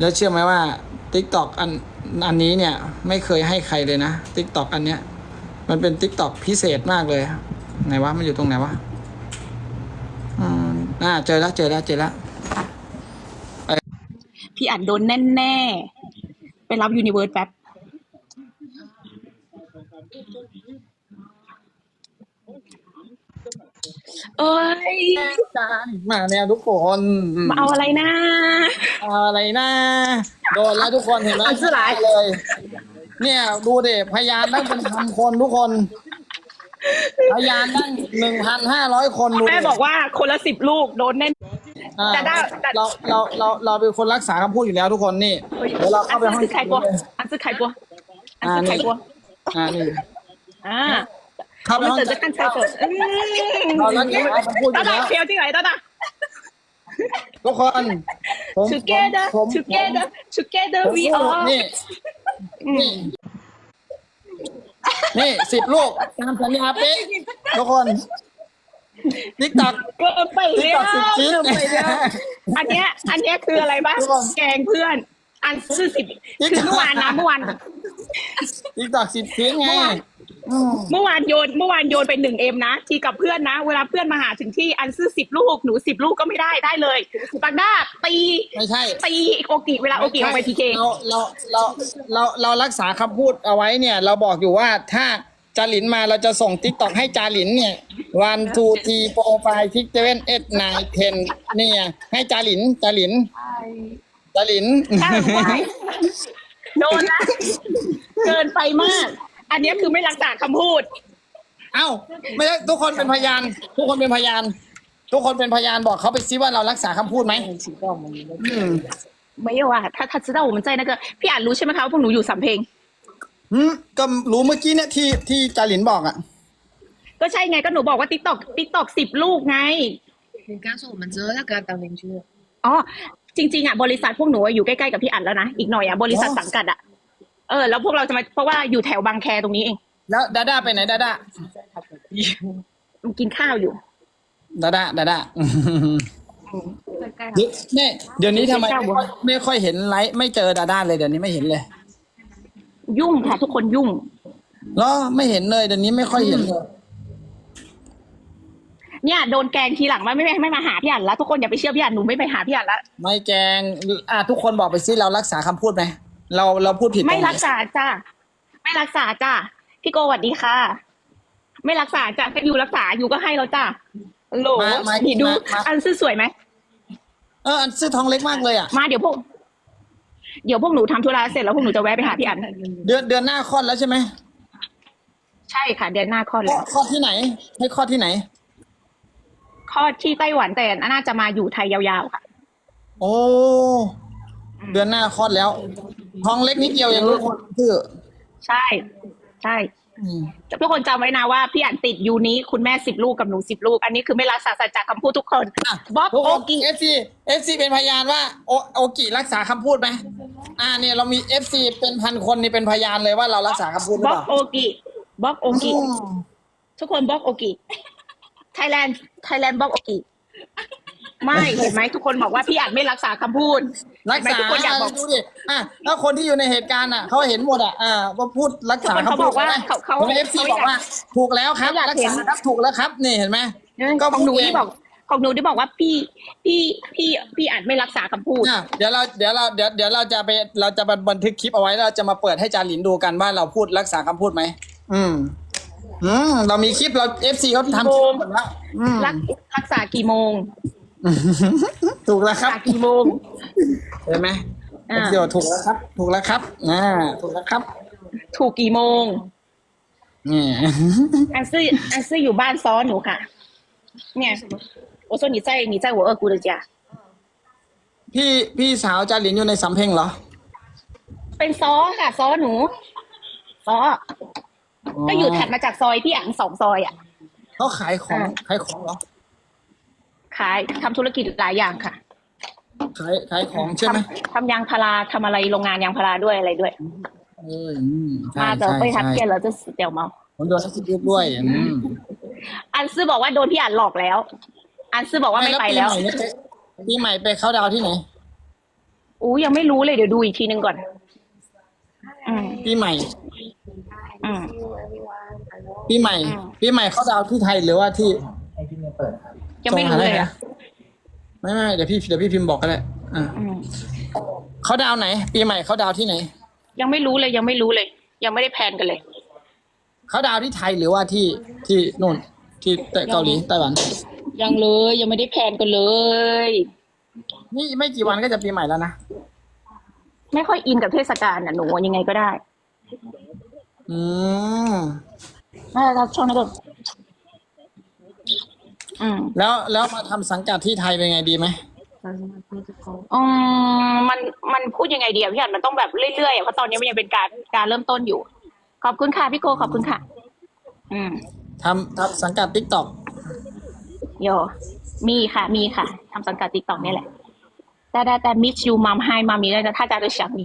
แล้วเชื่อไหมว่า t ิ k t o k อันอันนี้เนี่ยไม่เคยให้ใครเลยนะ t ิ k t o k อันเนี้ยมันเป็น t ิ k t o k พิเศษมากเลย ไหนวะมันอยู่ตรงไหนวะอืมอ่าเจอแล้วเจอแล้วเจอแล้วพี่อัดโดนแน่ ๆ ไปรับยูนิเวิร์สแป๊บ เอ้ยมาแล้วทุกคนมาเอาอะไรนะเอาอะไรนะโดนแล้วทุกคนเห็นไหมอันสุดท้ายเลย เนี่ยดูเด็พยานตั้งเป็นพันคนทุกคน พยานตั้งหนึ่งพันห้าร้อยคนดูดิแม่บอกว่าคนละสิบลูกโดนแน่ อ่าแต่ได้แต่ เราเราเราเราเป็นคนรักษาคำพูดอยู่แล้วทุกคนนี่เดี๋ยวเราอัเข้านไปห้องซื้อไข่กัวอันซื้อไข่กัวอันซื้อไข่กัวอ่านี่อ่า เข้าไป 我 ห้อง 们等着看菜狗。 เรารักษาคำพูดอยู่ 大 แล้ว 大，不要进来，大大。 ทุกคนผม Together, ผม together, together ผม we พูด are. นี่นี่นี่สิบลูกตามสัญญาเป๊ะทุกคนติ๊กตัก เกินไปแล้ว TikTok สิบชิ้น เกินไปแล้วอันเนี้ย อันเนี้ยคืออะไรบ้าง ทุกคน แกงเพื่อน อันซื้อสิบ TikTok คือเมื่อวานนะเมื่อวาน ติ๊กตักสิบชิ้นไง เมื่อวาน โยนเมื่อวานโยนไปหนึ่งเอ็มนะทีกับเพื่อนนะ เวลาเพื่อนมาหาถึงที่อันซื้อสิบลูกหนูสิบลูกก็ไม่ได้ได้เลยปักด้าตีไม่ใช่ตีโอกิเวลาโอกิออกไปพีเคเราเราเราเราเรารักษาคำพูดเอาไว้เนี่ย เราบอกอยู่ว่าถ้าจาหลินมาเราจะส่งติ๊กตอกให้จาหลินเนี่ยวันทูทีโปรไฟล์ทิกเเว่นเอ็ดนายเทนเนี่ย ให้จาหลินจาหลินจาหลิน ใช่ใช่โดนนะเกินไปมาก อันเนี้ยคือไม่รักษาคำพูด เอ้าไม่ใช่ทุกคนเป็นพยาน ทุกคนเป็นพยาน ทุกคนเป็นพยานบอกเขาไปซิว่าเรารักษาคำพูดไหมอืม ไม่有啊，他他知道我们在那个พี่อ่านรู้ใช่ไหมคะว่าพวกหนูอยู่สำเพ็ง อืมก็รู้เมื่อกี้เนี่ยที่ที่จาหลินบอกอ่ะ ก็ใช่ไงก็หนูบอกว่าติ๊กตอกติ๊กตอกสิบลูกไง 你刚说我们之后要跟他当邻居了。 อ๋อ จริง ๆอ่ะบริษัทพวกหนูอะอยู่ใกล้ๆกับพี่อันแล้วนะ อีกหน่อยอ่ะบริษัท อ๋อ สังกัดอ่ะ เออแล้วพวกเราจะมาเพราะว่าอยู่แถวบางแคตรงนี้เองแล้วดาด้าไปไหนดาด้ามันกินข้าวอยู่ดาด้าดาด้าเดี๋ยวเนี่ยเดี๋ยวนี้ทำไมไม่ค่อยไม่ค่อยเห็นไลฟ์ไม่เจอดาด้าเลยเดี๋ยวนี้ไม่เห็นเลย ยุ่งค่ะทุกคนยุ่งแล้วไม่เห็นเลยเดี๋ยวนี้ไม่ค่อยเห็นเลยเนี่ยโดนแกล้งทีหลังว่าไม่ไม่ไม่มาหาพี่อันแล้วทุกคนอย่าไปเชื่อพี่อันหนูไม่ไปหาพี่อันแล้วไม่แกงอะทุกคนบอกไปสิเรารักษาคำพูดไหม เราเราพูดผิดตงหนไม่รักษาจ้าไม่รักษาจ้าพี่โกสวัสดีค่ะ ไม่รักษาจ้าก็อยู่รักษาอยู่ก็ให้แล้วจ้าโหลมามานี่ดูมามาอันซื้อสวยไหมเอออันซื้อทองเล็กมากเลยอะ มาเดี๋ยวพวก เดี๋ยวพวกหนูทำธุระเสร็จแล้วพวกหนูจะแวะไปหาพี่อัน เดือนเดือนหน้าคลอดแล้วใช่ไหมใช่ค่ะ เดือนหน้าคลอดคลอแล้ดวคลอดที่ไหน ให้คลอดที่ไหน คลอดที่ไต้หวันแต่น่าจะมาอยู่ไทยยาวๆค่ะ โอ้ เดือนหน้าคลอดแล้วทองเล็กนิดเดียวอย่างทุกคนคือใช่ ใช่อืมทุกคนจำไว้นะว่าพี่อันติดยูนี้คุณแม่สิบลูกกับหนูสิบลูก อันนี้คือไม่รักษาสัจจะคำพูดทุกคนอะบ๊อบทุกโอคนกิเอฟซีเอฟซีเป็นพยานว่าโอโอกิรักษาคำพูดไหมอ่าเนี่ยเรามีเอฟซีเป็นพันคนนี่เป็นพยานเลยว่าเรารักษาคำพูดหรือบ๊อเปบล่าโอกิบ๊อบโอกิอืมทุกคนบล็อกโอกิไทยแลนด์ไทยแลนด์บล็อกโอกิ ไม่เห็นไหมทุกคนบอกว่าพี่อัดไม่รักษาคำพูดรักเห็นไหมษาทุกคนอยากบอกดูดิอะถ้าคนที่อยู่ในเหตุการณ์อะเขาเห็นหมดอะอ่าว่าพูดรักษาเขาคำบพูอดกว่าไหมเขาเขาเอฟซีเขาบอกว่า ถูกแล้วครับเขาอยากรักเห็ษานครับถูกแล้วครับนี่เห็นไหมของหนูพูดที่บอกของหนูที่บอกว่าพี่พี่พี่พี่อัดไม่รักษาคำพูดอะเดี๋ยวเราเดี๋ยวเราเดี๋ยวเดี๋ยวเราจะไปเราจะบันทึกคลิปเอาไว้แล้วเราจะมาเปิดให้จาหลินดูกันว่าเราพูดรักษาคำพูดไหมอืมอืมเรามีคลิปเราเอฟซีเขาทำคลิปหมดแล้วอืมรักรักษากี่โมง ถูกแล้วครับ กี่โมงใช่ไหมเดี๋ยวถูกแล้วครับ ถูกแล้วครับอ่าถูกแล้วครับถูกกี่โมงอันซื่ออันซื่ออยู่บ้านซ้อนหนูค่ะ เนี่ยโอโซนหนีใจหนีใจหัวเออกูเลยจ้ะพี่พี่สาวจ่าหลินอยู่ในสำเพ็งเหรอ เป็นซ้อค่ะ ซ้อหนู ซ้อ ก็อยู่ถัดมาจากซอยพี่อังสองซอยอะเขาขายของขายของเหรอ ขายทำธุรกิจหลายอย่างค่ะขายขายของใช่ไหมทำทำยางพาราทำอะไรโรงงานยางพาราด้วยอะไรด้วย เอออืมใช่มาจะใช่ไปทัดใช่เกียนแล้วจะเดี๋ยวเมา ผมโดนทักยุบด้วยอืมอันซื่อบอกว่าโดนพี่อันหลอกแล้ว อันซื่อบอกว่าไม่ไปแล้วปีใหม่เนี่ยปีใหม่ไปเข้าดาวน์ที่ไหน อู้ยังไม่รู้เลยเดี๋ยวดูอีกทีหนึ่งก่อน อืมปีใหม่ อืมปีใหม่ อืม ปีใหม่เขาดาวน์ที่ไทยหรือว่าที่ยั งไม่รู้เลยอะไม่ไม่เดี๋ยวพี่เดี๋ยวพี่พิมพ์บอกก็ได้อ่าอืมเขาดาวน์ไหน ปีใหม่เขาดาวน์ที่ไหน ยังไม่รู้เลยยังไม่รู้เลย ยังไม่ได้แพลนกันเลย เขาดาวน์ที่ไทยหรือว่าที่ที่นู่นที่เกาหลีไต้หวัน ยังเลยยังไม่ได้แพลนกันเลย นี่ไม่กี่วันก็จะปีใหม่แล้วนะไม่ค่อยอินกับเทศกาลน่ะหนูยังไงก็ได้อืมน่าจะช่วงนั้นก็ อืมแล้วแล้วมาทำสังกัดที่ไทยเป็นไงดีไหมอืมมันมันพูดยังไงดีอะพี่อันมันต้องแบบเรื่อยๆอะเพราะตอนนี้มันยังเป็นการการเริ่มต้นอยู่ ขอบคุณค่ะพี่โกขอบคุณค่ะ อืมทำทำสังกัดทิกตอกโยมีค่ะ มีค่ะทำสังกัดติ๊กต็อกนี่แหละ แต่แต่แต่มิชยูมัมไฮมามีแล้วนะถ้าจะได้想你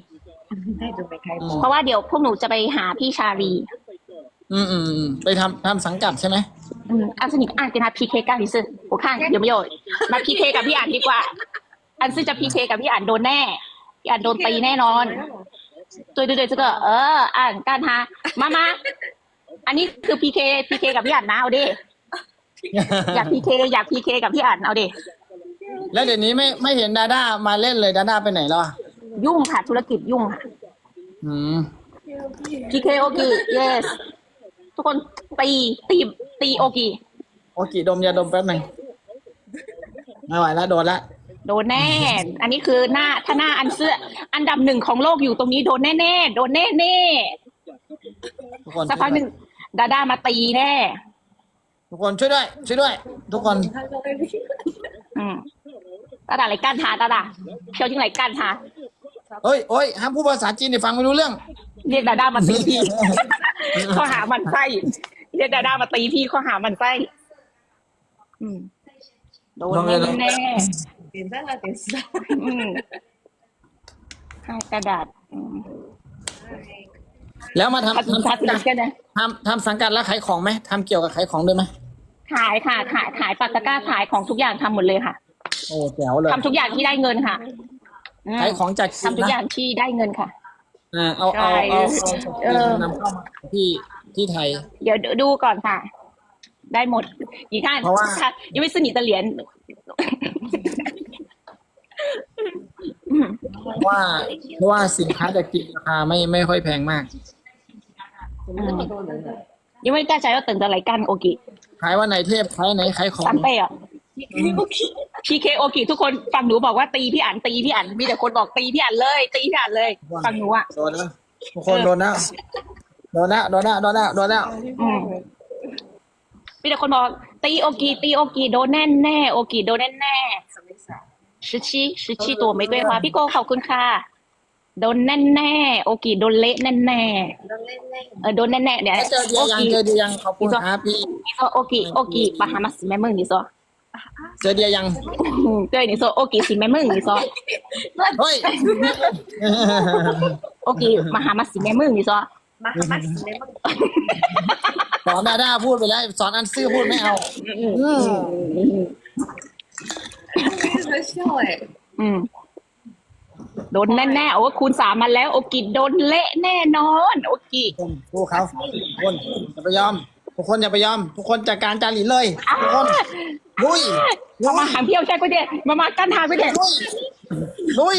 ได้ดูไปใครเพราะว่าเดี๋ยวพวกหนูจะไปหาพี่ชาลี อืมอืมอืมไปทำทำสังกัดใช่ไหม อืมอันสนิทอ่านกันนะพีเคกันดิซึ我看有没有มาพีเคกับพี่อ่านดีกว่า อันซึ่งจะพีเคกับพี่อ่านโดนแน่พี่อ่านโดนตีแน่นอน对对对这个เอออ่านกันฮะมามาอันนี้คือพีเคพีเคกับพี่อ่านนะเอาดิอยากพีเคอยากพีเคกับพี่อ่านเอาดิ แล้วเดี๋ยวนี้ไม่ไม่เห็นดาด้ามาเล่นเลยดาด้าไปไหนแล้วอะ ยุ่งค่ะ ธุรกิจยุ่งค่ะ อืม พีเคโอกิ yes ทุกคนตีตีตีโอกิโอเคดมยาดมแป๊บหนึ่งไม่ไหวแล้วโดนละโดนแน่ อันนี้คือหน้าถ้าหน้าอันเสื้อ อันดับหนึ่งของโลกอยู่ตรงนี้โดนแน่ๆโดนแน่ทุกคนๆสักพักหนึ่งดาด้ามาตีแน่ ทุกคนช่วยด้วยช่วยด้วย ทุกคนอืมตาดาอะไรก้านทาตาดาเพียวจริงไรก้านทาเฮ้ยเฮ้ยห้ามพูดภาษาจีนเดี๋ยวฟังไม่รู้เรื่อง เรียกดาด้ามาตีพี่ ข้อหามันไส้เรียกดาด้ามาตีพี่ข้อหามันไส้อืมโดนแน่ 点赞了点赞 ๆอืมให้กระดาษอืม แล้วมาทำ ทัด ทำ ทั สั ด งกัด กันนะ ทำทำสังกัดแล้วขายของไหมทำเกี่ยวกับขายของด้วยไหม ขายค่ะ ขายขายปากตะกร้าขายของทุกอย่างทำหมดเลยค่ะ โอ้แจ๋วเลย ทำทุกอย่างที่ได้เงินค่ะอืม ขายของจากจีน ทำทุกอ นะ ย่างที่ได้เงินค่ะ อ่าเอาเอาเอาเอาเออนำเข้ามาที่ที่ไทย เดี๋ยวดูก่อนค่ะ ได้หมดอีกท่านเพราะว่า ค่ะยังไม่สนิทตะเหรียญเพราะว่าเพราะว่าสินค้าจากจีนราคาไม่ไม่ค่อยแพงมากยังไม่กล้าใจว่าตึงตะไหลกันโอกิขายวันไหนเทพขายไหนขายของ ซัมเป้อะ พีเคโอกิทุกคนฟังหนูบอกว่าตีพี่อันตีพี่อันมีแต่คนบอกตีพี่อันเลย ตีพี่อันเลยฟังหนูอะโดนนะทุกคนโดนนะโดนนะโดนนะโดนแล้โดนแล้มีแต่คนบอกตีโอกิตีโอกิโดนแน่แน่โอกิโดนแน่แน่ชิชิชิชิตัวไม่ด้วยว่ะพี่โกขอบคุณค่ะโดนแน่แน่โอกิโดนเละแน่แน่เออโดนแน่แน่เนี่ยโอกิยังขอบคุณครับพี่โอกิโอกิปะฮามัสแม่มึงนี่ซอ เจอเดียยัง เจอยนี่โซโอกีสิแม่มึงนี่โซเฮ้ย โอกิมหามาสิแม่มึงนี่โซมามาสิเลยมึงสอนดาด้าพูดไปแล้วสอนอันซื่อพูดไม่เอาอืมไม่ช่วยอืมโดนแน่ๆโอ้คูณสามมาแล้ว โอกิโดนเละแน่นอน โอกิคนสู้เขาทุกคนอย่าไปยอม ทุกคนอย่าไปยอม ทุกคนจัดการจาหลิเลย ทุกคน ลุยลุมายมาหางเพี้ยวใช่ก็เดมามากั้นทางก็เดลุยลุย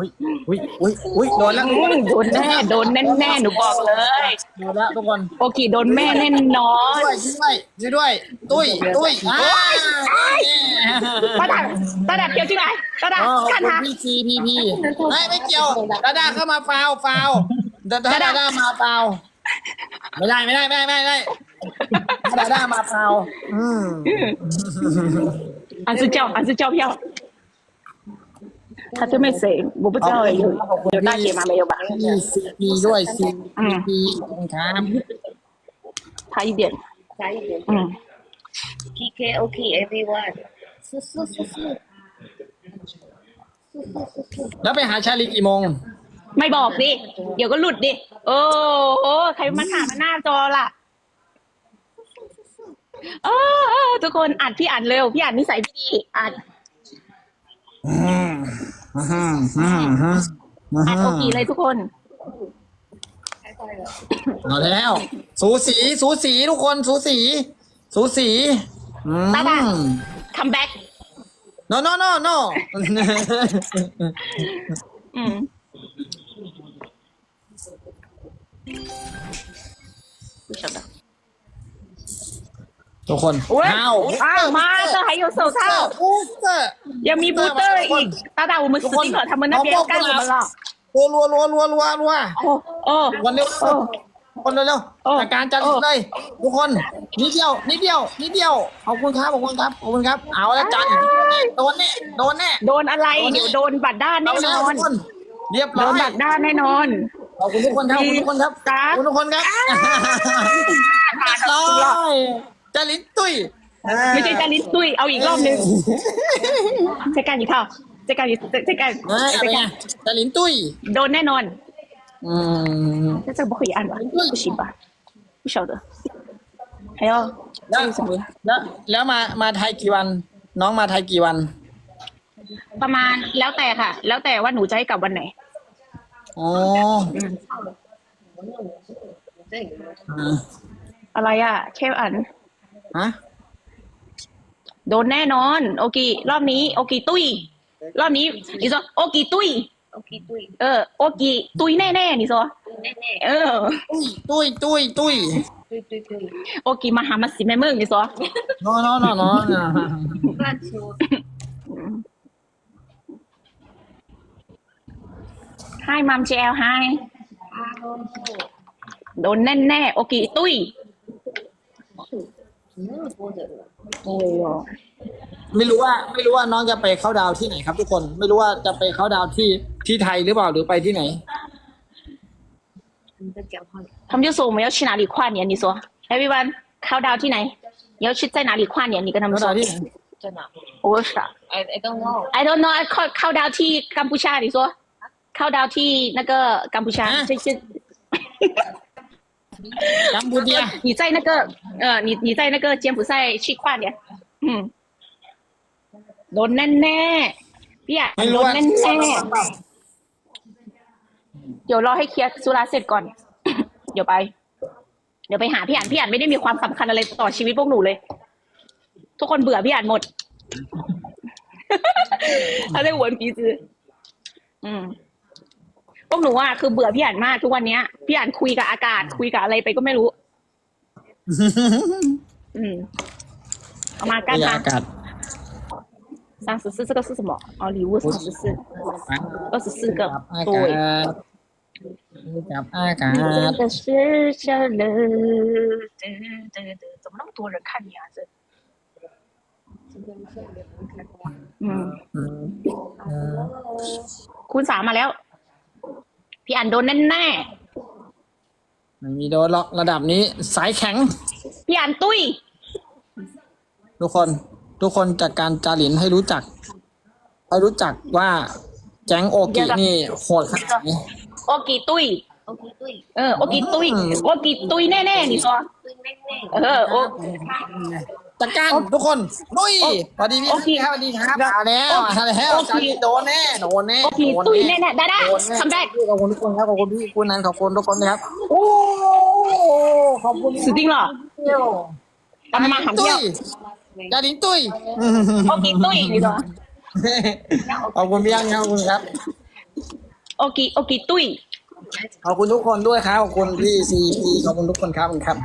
哎，อุ้ยอุ้ยอุ้ยอุ้ยโดนแล้วโดนแน่โดนแน่แน่ๆหนูบอกเลยโดนแล้วทุกคนโอกิโดนแม่แน่นอนช่วยช่วยช่วยด้วยตุ้ยตุ้ยอ้าตาดาตาดาเพี้ยวจริงไหมตาดาอ๋อขอบกั้นคุณทางพี่ซีพีพีไม่ไม่เกี่ยวดาด้าเข้ามาฟาวฟาวดาด้าดาด้ามาฟาวไม่ได้ไม่ได้ไม่ได้ไม่ได้ ดาด้ามาฟาวอืม 还是叫还是叫票？他这边谁？我不知道有有大姐吗？没有吧？ มีซีพีด้วยซี อืม พีครับ 差一点，加一点嗯， PK OK everyone，สู้สู้สู้สู้ แล้วไปหาชาลีกี่โมง ไม่บอกดิ เดี๋ยวก็หลุดดิ โอ้โห ใครมาถามมาหน้าจอล่ะเ ออเออทุกคนอ่านพี่อ่านเร็ว พี่อ่านนิสัยพี่ดีอ่าน อืม อืมอืมอืมอืม อ่านโอกีเลยทุกคน เอาแล้ว สูสี สูสีทุกคน สูสี สูสีอืม ตาดา come back no no no no อืม不晓得 ทุกคนเอ้าอ้ามาเตอร์还有手套บูเตอร์ยังมีบูสเตอร์อีกตาตา我们死定了他们那เ干什么了รัวรัวรัวรัวรัวรัวโอ้โอ้วันเร็วคนเร็วๆจากการจัดเลยทุกคนนิดเดียวนิดเดียวนิดเดียวขอบคุณครับขอบคุณครับขอบคุณครับ เอาละจันโดนแน่โดนแน่โดนอะไรเดี๋ยวโดนบัตรด้านแน่นอนเรียบร้อยโดนบัตรด้านแน่นอนขอบคุณทุกคนครับขอบคุณทุกคนครับขอบคุณทุกคนครับเรียบร้อย จารินตุ้ย ไม่ใช่จาริสตุ้ยเอาอีกรอบนึงเจกันอีกเข้าเจกันอีกเจกัน เฮ้ย เจ เป็นไง กัน จารินตุ้ย โดนแน่นอน อืม 这这个不可以按吧？不行吧？不晓得。还要 แล้ว 这是什么？ แล้วแล้วมามาไทยกี่วัน น้องมาไทยกี่วัน ประมาณแล้วแต่ค่ะ แล้วแต่ว่าหนูจะให้กลับวันไหน อ๋อ อืม 这个 อืม อะไรอ่ะแค่อ่าน ฮะโดนแน่นอน โอกิรอบนี้ โอกิตุย รอบนี้นิโซโอกิตุย โอเคตุยเออ โอกิตุยแน่ๆนิโซตุยแน่เออ ตุยตุยตุยตุยโอกิมาหามาสิแม่มึงนิโซ no no no no นล้าชูให้มัมเจลให้โดนโชว์แน่ๆโอกิตุย ไม่รู้ว่าไม่รู้ว่าน้องจะไปเข้าดาวที่ไหนครับ ทุกคนไม่รู้ว่าจะไปเข้าดาวที่ที่ไทยหรือเปล่าหรือไปที่ไหน他们就说我们要去哪里跨年你说 everyone เข้าดาวที่ไหน你要去在哪里跨年你跟他们说在哪我不知道 I I don't know I don't know，I ข้าเข้าดาวที่กัมพูชา你说เข้าดาวที่那个กัมพูชา这些กัมพูชา 你在那个呃，你你在那个柬埔寨去跨年，嗯，โดนแน่แน่ๆพี่อ่ะ ไม่ โด รู้ น ว่า แน่แน่ๆเดี๋ยวรอให้เคลียร์สุราเสร็จก่อน เดี๋ยวไป เดี๋ยวไปหาพี่อ่านพี่อ่านไม่ได้มีความสำคัญอะไรต่อชีวิตพวกหนูเลย ทุกคนเบื่อพี่อ่านหมด เขาได้หวนปีจืออืม พวกหนูอ่ะคือเบื่อพี่อ่านมากทุกวันเนี้ย พี่อ่านคุยกับอากาศ คุยกับอะไรไปก็ไม่รู้ อืมเอามา บร กัน ร มาย ากาศ 三十四，这个是什么？哦，礼物三十四，二十四个 กับ，อา 对 กา。ศกับอากาศ 真的是下了，对对对，怎么那么多人看你啊？这，嗯， อืมอืม คูณสามมาแล้ว พี่อันโดนแน่นไม่มีโดนหรอกระดับนี้ สายแข็งพี่อันตุ้ย ทุกคน ทุกคนจากการจาหลินให้รู้จัก ให้รู้จักว่าแก๊งโอกินี่โหดขนาดไหน โอกีตุ้ย โอเคตุ้ยเออโอกีตุ้ยโอกีตุ้ยแน่แน่ก็ตุ้ยแม่งแม่เออโอ จัดการทุกคนนุ้ยสวัสดีพี่ครับสวัสดีครับเอาแล้วเอาแล้วจานโดนแน่โดนแน่โอเคตุ้ยแน่แน่ได้ได้ทำได้ขอบคุณทุกคนครับขอบคุณพี่คุณนันขอบคุณทุกคนนะครับโอ้ขอบคุณสุดจริงเหรอทำมาหันเที่ยวจานิงตุ้ยโอเคตุ้ยขอบคุณพี่ยังครับขอบคุณครับโอเคโอเคตุ้ยขอบคุณทุกคนด้วยครับขอบคุณพี่ซีพีขอบคุณทุกคนครับคุณครับ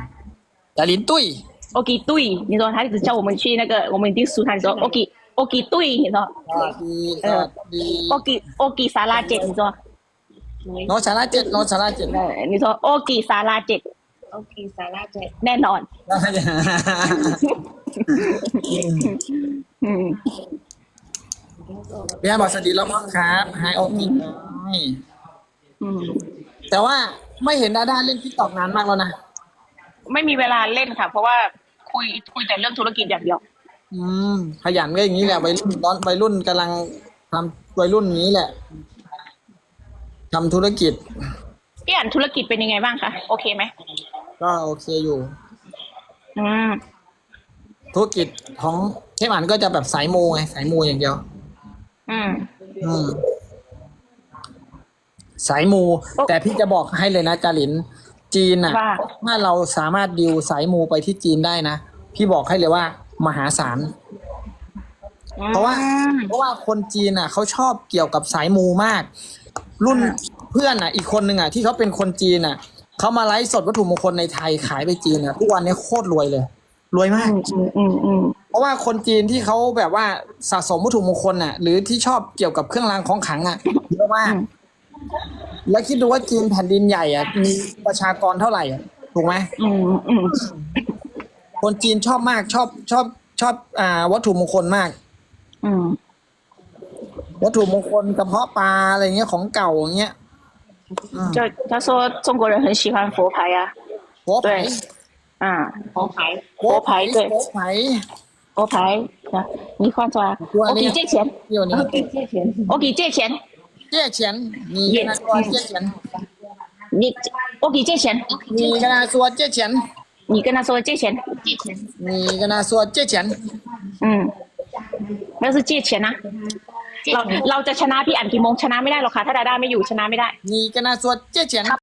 จานิงตุ้ย โอกีตุ้ย你说他一直叫我们去那个我们一定输他你说โอกีโอกีตุ้ย你说 สวัสดีสวัสดี โอกีโอกีซาลาเจ็ด你说 โนชาราเจ็ดโนชาราเจ็ด เออ你说โอกีซาลาเจ็ด OK 沙拉姐。 แน่นอน อืม พี่ฮันบอกสวัสดีแล้วมั้งครับไฮโอกิน้อย อืม แต่ว่าไม่เห็นดาด้าเล่นทิกตอกนานมากแล้วนะ ไม่มีเวลาเล่นค่ะ เพราะว่า คุยคุยแต่เรื่องธุรกิจอย่างเดียว อืมขยันก็อย่างนี้แหละวัยรุ่นตอนวัยรุ่นกำลังทำวัยรุ่นอย่างนี้แหละทำธุรกิจ พี่อ่านธุรกิจเป็นยังไงบ้างคะโอเคไหมก็โอเคอยู่ อืมธุรกิจของเทพอันก็จะแบบสายมูไงสายมูอย่างเดียว อืม อืม สายมู แต่พี่จะบอกให้เลยนะจาริน จีนอะ ว่า ถ้าเราสามารถดิวสายมูไปที่จีนได้นะ พี่บอกให้เลยว่ามหาศาล เพราะว่าเพราะว่าคนจีนอะเขาชอบเกี่ยวกับสายมูมาก รุ่นเพื่อนอะ อีกคนหนึ่งอะที่เขาเป็นคนจีนอะเขามาไลฟ์สดวัตถุมงคลในไทยขายไปจีนอะทุกวันนี้โคตรรวยเลย รวยมาก อืมอืมอืมเพราะว่าคนจีนที่เขาแบบว่าสะสมวัตถุมงคลน่ะ หรือที่ชอบเกี่ยวกับเครื่องรางของขลังอะเยอะมาก แล้วคิดดูว่าจีนแผ่นดินใหญ่อ่ะมีประชากรเท่าไหร่อ่ะถูกไหม อืมอืม คนจีนชอบมากชอบชอบชอบอ่าวัตถุมงคลมาก อืม วัตถุมงคลกระเพาะปลาอะไรเงี้ยของเก่าอย่างเงี้ยอืม 就他说中国人很喜欢佛牌呀、 หัวไผ่ 啊，啊，好牌，หัวไผ่ 对 หัวไผ่ 佛牌啊，你换出来，我给借钱， เดี๋ยวนี้ 可以借钱。我给借钱， เ จ๊เฉียนมีกระนาตัวเจ๊เฉียน 你我给借钱， มีกระนาตัวเจ๊เฉียน 你跟他说借钱，借钱， มีกระนาตัวเจ๊เฉียน 嗯，那是借钱นะเราเราจะชนะพี่อันกี่โมงชนะไม่ได้หรอกค่ะ ถ้าดาด้าไม่อยู่ชนะไม่ได้ มีกระนาตัวเจ๊เฉียน